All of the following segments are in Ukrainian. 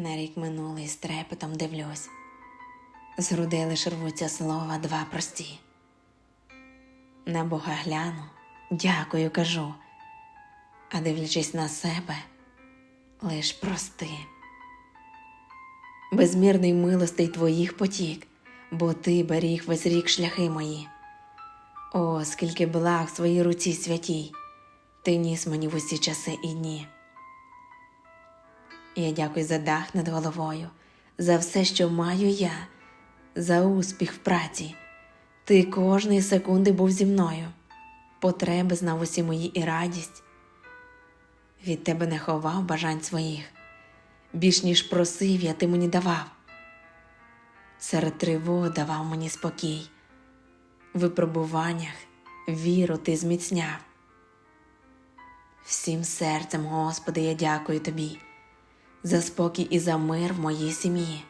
На рік минулий з трепетом дивлюсь. З грудей лиш рвуться слова два прості. На Бога гляну, дякую кажу, а дивлячись на себе, лиш прости. Безмірний милостей твоїх потік, бо ти беріг весь рік шляхи мої. О, скільки благ в своїй руці святій, ти ніс мені в усі часи і дні. Я дякую за дах над головою, за все, що маю я, за успіх в праці. Ти кожної секунди був зі мною, потреби знав усі мої і радість. Від тебе не ховав бажань своїх, більш ніж просив я, ти мені давав. Серед тривог давав мені спокій, в випробуваннях віру ти зміцняв. Всім серцем, Господи, я дякую тобі за спокій і за мир в моїй сім'ї.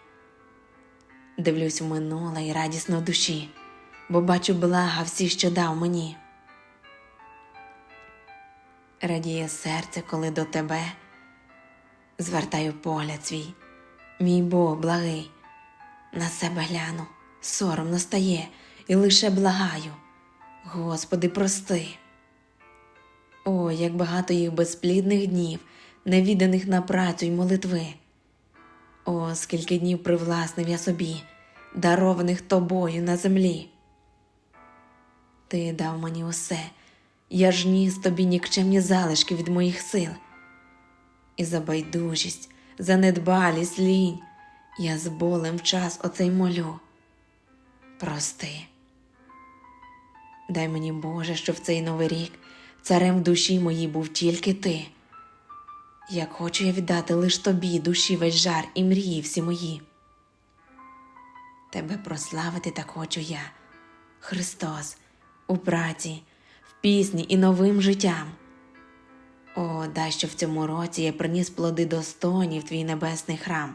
Дивлюсь в минуле і радісно в душі, бо бачу блага всі, що дав мені. Радіє серце, коли до тебе звертаю погляд свій, мій Бог благий, на себе гляну, соромно стає і лише благаю, Господи, прости. О, як багато їх безплідних днів, невіданих на працю й молитви. О, скільки днів привласнив я собі, дарованих тобою на землі. Ти дав мені усе, я ж ніс тобі нікчемні залишки від моїх сил. І за байдужість, за недбалість, лінь, я з болем час оцей молю. Прости. Дай мені, Боже, що в цей новий рік царем в душі моїй був тільки ти. Як хочу я віддати лиш тобі душі весь жар і мрії всі мої. Тебе прославити так хочу я, Христос, у праці, в пісні і новим життям. О, дай, що в цьому році я приніс плоди достойні в твій небесний храм.